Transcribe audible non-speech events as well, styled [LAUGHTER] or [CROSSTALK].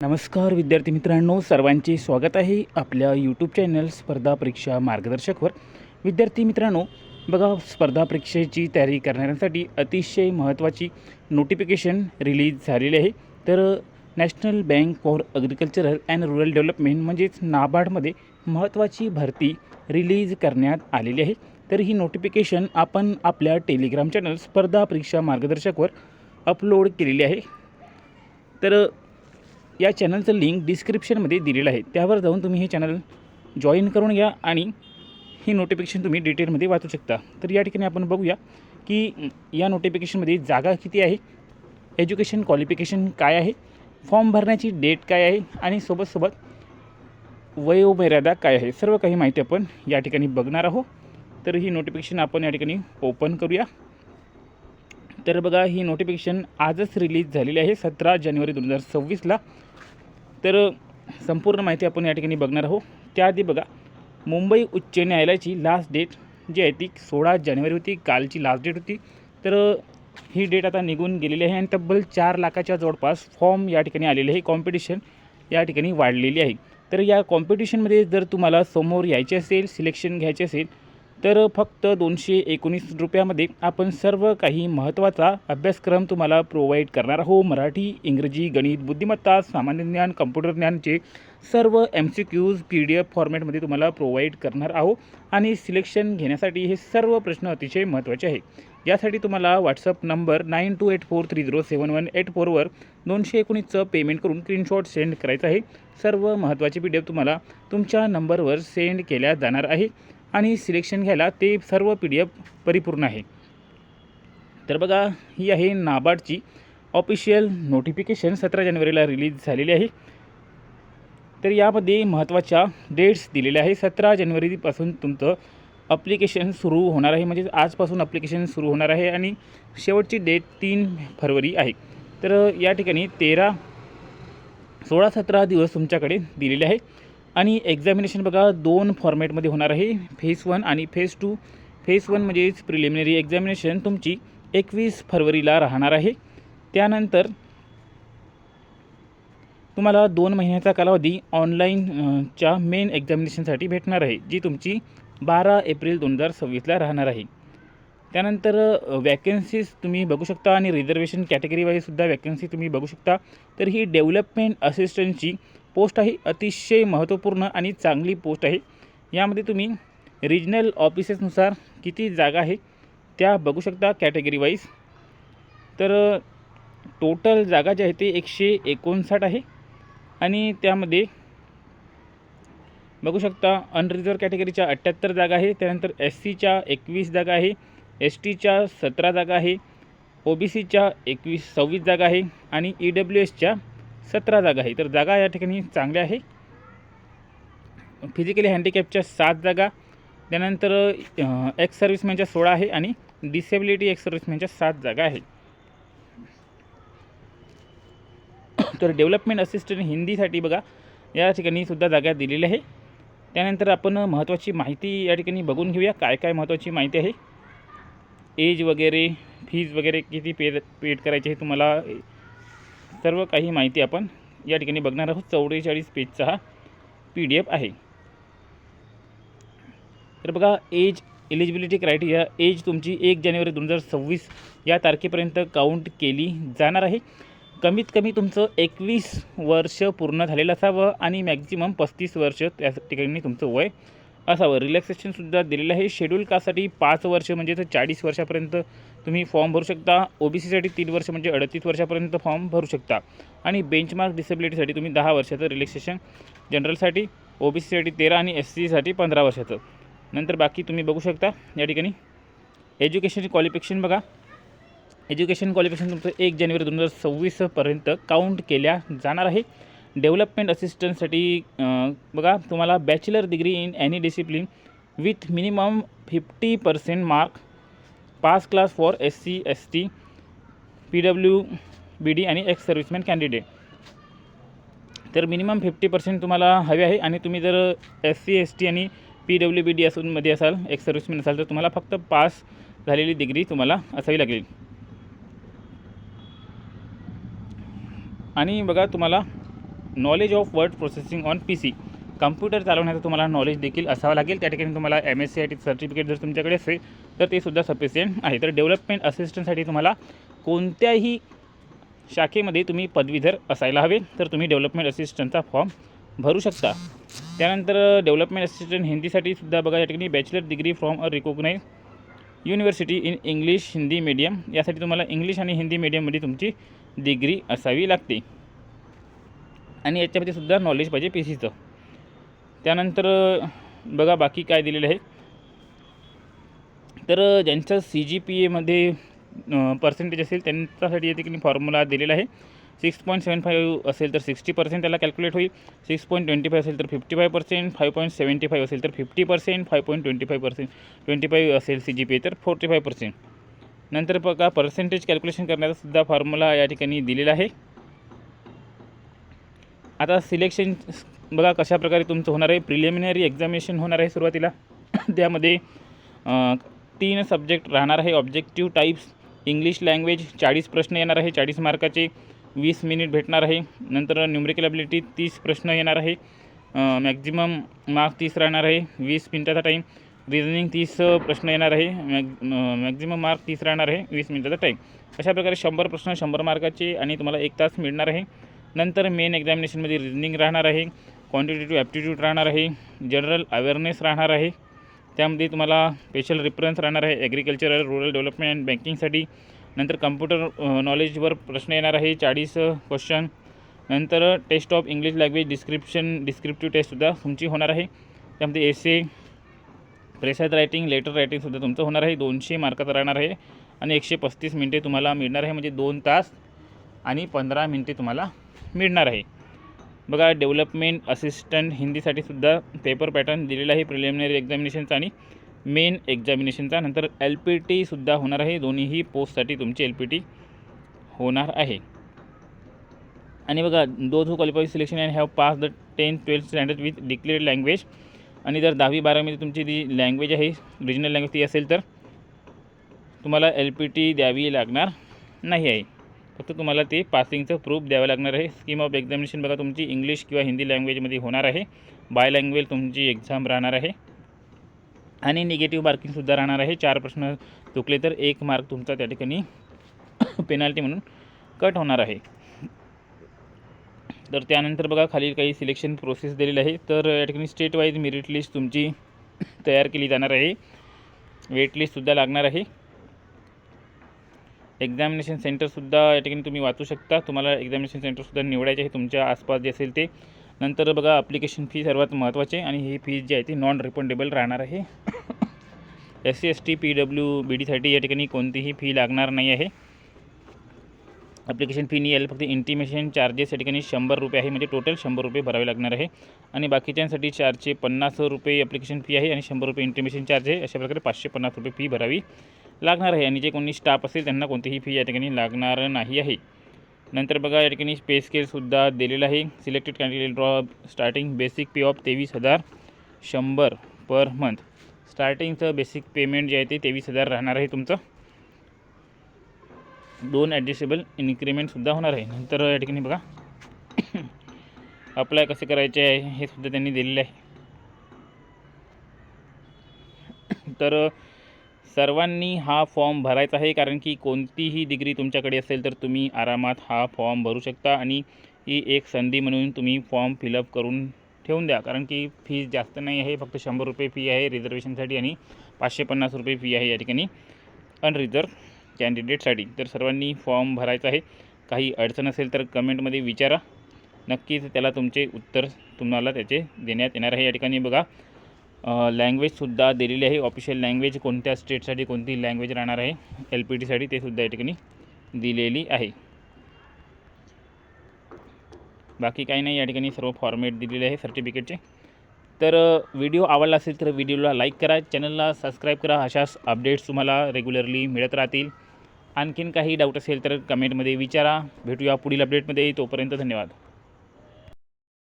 नमस्कार विद्यार्थी मित्रांनो सर्वांचे स्वागत आहे आपल्या यूट्यूब चॅनल स्पर्धा परीक्षा मार्गदर्शकवर. विद्यार्थी मित्रांनो बघा स्पर्धा परीक्षेची तयारी करणाऱ्यांसाठी अतिशय महत्त्वाची नोटिफिकेशन रिलीज झालेली आहे. तर national bank for agricultural and rural development म्हणजेच नाबार्डमध्ये महत्त्वाची भरती रिलीज करण्यात आलेली आहे. तर ही नोटिफिकेशन आपण आपल्या टेलिग्राम चॅनल स्पर्धा परीक्षा मार्गदर्शकवर अपलोड केलेली आहे. तर या चॅनलचं लिंक डिस्क्रिप्शनमध्ये दिलेलं आहे. त्यावर जाऊन तुम्ही हे चॅनल जॉईन करून घ्या आणि ही नोटिफिकेशन तुम्ही डिटेलमध्ये वाचू शकता. तर या ठिकाणी आपण बघूया की या नोटिफिकेशनमध्ये जागा किती आहे एज्युकेशन क्वालिफिकेशन काय आहे फॉर्म भरण्याची डेट काय आहे आणि सोबत सोबत वयोमर्यादा काय आहे सर्व काही माहिती आपण या ठिकाणी बघणार आहोत. तर ही नोटिफिकेशन आपण या ठिकाणी ओपन करूया. तर बघा ही नोटिफिकेशन आजच रिलीज झालेली आहे सतरा जानेवारी दोन हजार सव्वीसला. तर संपूर्ण माहिती आपण या ठिकाणी बघणार आहोत. त्याआधी बघा मुंबई उच्च न्यायालयाची लास्ट डेट जी आहे ती सोळा जानेवारी होती कालची लास्ट डेट होती. तर ही डेट आता निघून गेलेली आहे आणि तब्बल चार लाखाच्या जवळपास फॉर्म या ठिकाणी आलेले आहे. कॉम्पिटिशन या ठिकाणी वाढलेली आहे. तर या कॉम्पिटिशनमध्ये जर तुम्हाला समोर यायचे असेल सिलेक्शन घ्यायचे असेल तर फक्त दोनशे एकोणीस रुपयामध्ये आपण सर्व काही महत्त्वाचा अभ्यासक्रम तुम्हाला प्रोव्हाइड करणार आहोत. मराठी इंग्रजी गणित बुद्धिमत्ता सामान्य ज्ञान कम्प्युटर ज्ञानचे सर्व M C Qs P D F फॉर्मॅटमध्ये तुम्हाला प्रोव्हाइड करणार आहोत. आणि सिलेक्शन घेण्यासाठी हे सर्व प्रश्न अतिशय महत्त्वाचे आहे यासाठी तुम्हाला WhatsApp number nine two eight four three zero seven one eight फोरवर दोनशे एकोणीसचं पेमेंट करून स्क्रीनशॉट सेंड करायचं आहे. सर्व महत्त्वाचे पी डी एफ तुम्हाला तुमच्या नंबरवर सेंड केल्या जाणार आहे. आणि सिलेक्शन घ्यायला ते सर्व पी डी एफ परिपूर्ण आहे. तर बघा ही आहे नाबार्डची ऑफिशियल नोटिफिकेशन सतरा जानेवारीला रिलीज झालेली आहे. तर यामध्ये महत्त्वाच्या डेट्स दिलेल्या आहे सतरा जानेवारीपासून तुमचं अप्लिकेशन सुरू होणार आहे. म्हणजेच आजपासून अप्लिकेशन सुरू होणार आहे आणि शेवटची डेट तीन फरवरी आहे. तर या ठिकाणी तेरा सोळा सतरा दिवस तुमच्याकडे दिलेले आहे. आणि एक्झामिनेशन बघा दोन फॉर्मॅटमध्ये होणार आहे. फेस वन आणि फेस टू फेस वन म्हणजेच प्रिलिमिनरी एक्झामिनेशन तुमची एकवीस फरवरीला राहणार आहे. त्यानंतर तुम्हाला दोन महिन्याचा कालावधी ऑनलाईन च्या मेन एक्झामिनेशनसाठी भेटणार आहे जी तुमची बारा एप्रिल दोन हजार सव्वीसला राहणार आहे. त्यानंतर वॅकन्सीज तुम्ही बघू शकता आणि रिझर्वेशन कॅटेगरीवाईजसुद्धा वॅकन्सी तुम्ही बघू शकता. तर ही डेव्हलपमेंट असिस्टंटची पोस्ट आहे अतिशय महत्त्वपूर्ण आणि चांगली पोस्ट आहे. यामध्ये तुम्ही रिजनल ऑफिसेसनुसार किती जागा आहे त्या बघू शकता कॅटेगरी वाईज तर टोटल जागा जी आहे ते एकशे एकोणसाठ आहे. आणि त्यामध्ये बघू शकता अनरिझर्व कॅटेगरीच्या अठ्ठ्याहत्तर जागा आहे. त्यानंतर एस सीच्या एकवीस जागा आहे. एस टीच्या सतरा जागा आहे. ओ बी सीच्या एकवीस सव्वीस जागा आहे. आणि ई डब्ल्यू एसच्या सतरा जागा आहे. तर जागा या ठिकाणी चांगल्या आहे. फिजिकली हँडिकॅपच्या सात जागा. त्यानंतर एक्स सर्व्हिसमॅनच्या सोळा आहे आणि डिसेबिलिटी एक्स सर्व्हिसमॅनच्या सात जागा आहे. तर डेव्हलपमेंट असिस्टंट हिंदीसाठी बघा या ठिकाणी सुद्धा जागा दिलेल्या आहे. त्यानंतर आपण महत्त्वाची माहिती या ठिकाणी बघून घेऊया. काय काय महत्त्वाची माहिती आहे? एज वगैरे फीज वगैरे किती पे पेड करायची आहे तुम्हाला सर्व काही माहिती आपण या ठिकाणी बघणार आहोत. चौवेचाळीस पेजचा हा पी डी एफ आहे. तर बघा एज एलिजिबिलिटी क्रायटेरिया एज तुमची एक जानेवारी दोन हजार सव्वीस या तारखेपर्यंत काउंट केली जाणार आहे. कमीत कमी तुमचं एकवीस वर्ष पूर्ण झालेलं असावं आणि मॅक्झिमम पस्तीस वर्ष त्या ठिकाणी तुमचं वय असावं. रिलॅक्सेशनसुद्धा दिलेलं आहे. शेड्यूल कास्टसाठी पाच वर्ष म्हणजे तर चाळीस वर्षापर्यंत तुम्ही फॉर्म भरू शकता. ओ बी सीसाठी तीन वर्ष म्हणजे अडतीस वर्षापर्यंत फॉर्म भरू शकता. आणि बेंचमार्क डिसेबिलिटीसाठी तुम्ही दहा वर्षाचं रिलॅक्सेशन जनरलसाठी ओ बी सीसाठी तेरा आणि एस सीसाठी पंधरा वर्षाचं. नंतर बाकी तुम्ही बघू शकता. या ठिकाणी एज्युकेशन क्वालिफिकेशन बघा. एज्युकेशन क्वालिफिकेशन तुमचं एक जानेवारी दोन हजार सव्वीसपर्यंत काउंट केल्या जाणार आहे. डेव्हलपमेंट असिस्टंटसाठी बघा तुम्हाला bachelor degree in any discipline with minimum fifty percent mark pass class for S C S T P W B D आणि एक्स सर्व्हिसमॅन कॅन्डिडेट. तर मिनिमम फिफ्टी पर्सेंट तुम्हाला हवे आहे आणि तुम्ही जर एस सी एस टी आणि P W B D असूनमध्ये असाल एक्स सर्व्हिसमॅन असाल तर तुम्हाला फक्त पास झालेली डिग्री तुम्हाला असावी लागेल. आणि बघा तुम्हाला knowledge of word processing on P C computer चालवण्याचं तुम्हाला नॉलेज देखील असावं लागेल. त्या ठिकाणी तुम्हाला M S C I T certificate जर तुमच्याकडे असेल तर ते सुद्धा सफिशियंट आहे. तर डेव्हलपमेंट असिस्टंटसाठी तुम्हाला कोणत्याही शाखेमध्ये तुम्ही पदवीधर असायला हवे तर तुम्ही डेव्हलपमेंट असिस्टंटचा फॉर्म भरू शकता. त्यानंतर डेव्हलपमेंट असिस्टंट हिंदीसाठी सुद्धा बघा या ठिकाणी bachelor degree from a recognise university in English Hindi medium यासाठी तुम्हाला इंग्लिश आणि हिंदी मीडियममध्ये तुमची डिग्री असावी लागते. आणि याच्यामध्ये सुद्धा नॉलेज पाहिजे पी सीचं त्यानंतर बघा बाकी काय दिलेलं आहे. तर ज्यांचं सी जी पी एमध्ये पर्सेंटेज असेल त्यांच्यासाठी या ठिकाणी फॉर्म्युला दिलेला आहे. सिक्स पॉईंट सेवन फाईव्ह असेल तर सिक्स्टी पर्सेंट त्याला कॅल्क्युलेट होईल. सिक्स पॉईंट ट्वेंटी फाईव्ह असेल तर fifty five percent five point seventy five असेल तर fifty percent five point twenty five percent twenty five असेल सी जी पी ए तर फोर्टी फाय पर्सेंट नंतर बघा पर्सेंटेज कॅल्क्युलेशन करण्याचा सुद्धा फॉर्म्युला या ठिकाणी दिलेला आहे. आता सिलेक्शन बघा कशाप्रकारे तुमचं होणार आहे. प्रिलिमिनरी एक्झामिनेशन होणार आहे सुरुवातीला. [COUGHS] त्यामध्ये तीन सब्जेक्ट राहणार आहे. ऑब्जेक्टिव्ह टाईप्स इंग्लिश लँग्वेज चाळीस प्रश्न येणार आहे. चाळीस मार्काचे वीस मिनिट भेटणार आहे. नंतर न्यूमरिकल ॲबिलिटी तीस प्रश्न येणार आहे. मॅक्झिमम मार्क तीस राहणार आहे. वीस मिनिटाचा टाईम रिझनिंग तीस प्रश्न येणार आहे. मॅग मॅक्झिमम मार्क तीस राहणार आहे. वीस मिनिटाचा टाईम अशा प्रकारे शंभर प्रश्न शंभर मार्काचे आणि तुम्हाला एक तास मिळणार आहे. नंतर मेन एक्झामिनेशनमध्ये रिजनिंग राहणार आहे क्वांटिटेटिव्ह ॲप्टिट्यूड राहणार आहे जनरल अवेअरनेस राहणार आहे. त्यामध्ये तुम्हाला स्पेशल रेफरन्स राहणार आहे ॲग्रिकल्चरल रुरल डेव्हलपमेंट बँकिंगसाठी नंतर कम्प्युटर नॉलेजवर प्रश्न येणार आहे चाळीस क्वेश्चन नंतर test of English language description descriptive टेस्टसुद्धा तुमची होणार आहे. त्यामध्ये एसे प्रेसाद रायटिंग लेटर रायटिंगसुद्धा तुमचं होणार आहे. दोनशे मार्काचं राहणार आहे. आणि एकशे पस्तीस मिनटे तुम्हाला मिळणार आहे म्हणजे दोन तास आणि पंधरा मिनटे तुम्हाला मिळणार आहे. बघा डेव्हलपमेंट असिस्टंट हिंदीसाठी सुद्धा पेपर पॅटर्न दिलेला आहे प्रिलिमिनरी एक्झामिनेशनचा आणि मेन एक्झामिनेशनचा नंतर एल पी टीसुद्धा होणार आहे. दोन्हीही पोस्टसाठी तुमची एल पी टी होणार आहे. आणि बघा though who qualify selection and have pass the tenth twelfth standard with declared language आणि जर दहावी बारावीमध्ये तुमची जी लँग्वेज आहे रिजनल लँग्वेज ती असेल तर तुम्हाला एल पी टी द्यावी लागणार नाही आहे. फक्त तुम्हाला ते पासिंगचं प्रूफ द्यावं लागणार आहे. स्कीम ऑफ एक्झामिनेशन बघा तुमची इंग्लिश किंवा हिंदी लँग्वेजमध्ये होणार आहे. बाय लँग्वेज तुमची एक्झाम राहणार आहे. आणि निगेटिव्ह मार्किंगसुद्धा राहणार आहे. चार प्रश्न चुकले तर एक मार्क तुमचा त्या ठिकाणी [COUGHS] पेनाल्टी म्हणून कट होणार आहे. तर त्यानंतर बघा खाली काही सिलेक्शन प्रोसेस दिलेली आहे. तर या ठिकाणी स्टेट वाईज मेरिट लिस्ट तुमची तयार केली जाणार आहे. वेट लिस्टसुद्धा लागणार आहे. एक्झामिनेशन सेंटरसुद्धा या ठिकाणी तुम्ही वाचू शकता. तुम्हाला एक्झामिनेशन सेंटरसुद्धा निवडायचे आहे तुमच्या आसपास जे असेल ते. नंतर बघा अप्लिकेशन फी सर्वात महत्त्वाचे आणि ही फीज जी आहे ती नॉन रिफंडेबल राहणार आहे. S C S T P W B डीसाठी या ठिकाणी कोणतीही फी लागणार नाही आहे. ॲप्लिकेशन फी नाही यायला फक्त इंटिमेशन चार्जेस या ठिकाणी शंभर रुपये आहे. म्हणजे टोटल शंभर रुपये भरावे लागणार आहे. आणि बाकीच्यांसाठी चारशे पन्नास रुपये ॲप्लिकेशन फी आहे आणि शंभर रुपये इंटिमेशन चार्ज आहे. अशा प्रकारे पाचशे पन्नास रुपये फी भरावी. लागणार आहे आणि जे कोणी स्टाफ असेल त्यांना कोणतीही फी या ठिकाणी लागणार नाही आहे. नंतर बघा या ठिकाणी पे स्केलसुद्धा दिलेलं आहे. Selected candidate draw starting basic pay of तेवीस हजार शंभर पर मंथ स्टार्टिंगचं बेसिक पेमेंट जे आहे ते तेवीस हजार राहणार आहे तुमचं. दोन ॲडजस्टेबल इन्क्रीमेंटसुद्धा होणार आहे. नंतर या ठिकाणी बघा. अप्लाय कसे करायचे आहे हे सुद्धा त्यांनी दिलेलं आहे. तर सर्वांनी हा फॉर्म भरायचा आहे कारण की कोणतीही डिग्री तुमच्याकडे असेल तर तुम्ही आरामात हा फॉर्म भरू शकता आणि ही एक संधी म्हणून तुम्ही फॉर्म फिलअप करून ठेवून द्या. कारण की फीज जास्त नाही आहे फक्त शंभर रुपये फी आहे रिझर्वेशनसाठी आणि पाचशे पन्नास रुपये फी आहे या ठिकाणी अनरिझर्व कॅन्डिडेटसाठी तर सर्वांनी फॉर्म भरायचा आहे. काही अडचण असेल तर कमेंटमध्ये विचारा. नक्कीच त्याला तुमचे उत्तर तुम्हाला त्याचे देण्यात येणार आहे या ठिकाणी बघा. लँग्वेजसुद्धा दिलेली आहे. ऑफिशियल लँग्वेज कोणत्या स्टेटसाठी कोणती लँग्वेज राहणार आहे एल पी टीसाठी ते सुद्धा या ठिकाणी दिलेली आहे. बाकी काही नाही या ठिकाणी सर्व फॉर्मेट दिलेले आहे सर्टिफिकेटचे तर व्हिडिओ आवडला असेल तर व्हिडिओला लाईक करा. चॅनलला सबस्क्राईब करा. अशाच अपडेट्स तुम्हाला रेग्युलरली मिळत राहतील. आणखीन काही डाऊट असेल तर कमेंटमध्ये विचारा. भेटूया पुढील अपडेटमध्ये तोपर्यंत धन्यवाद.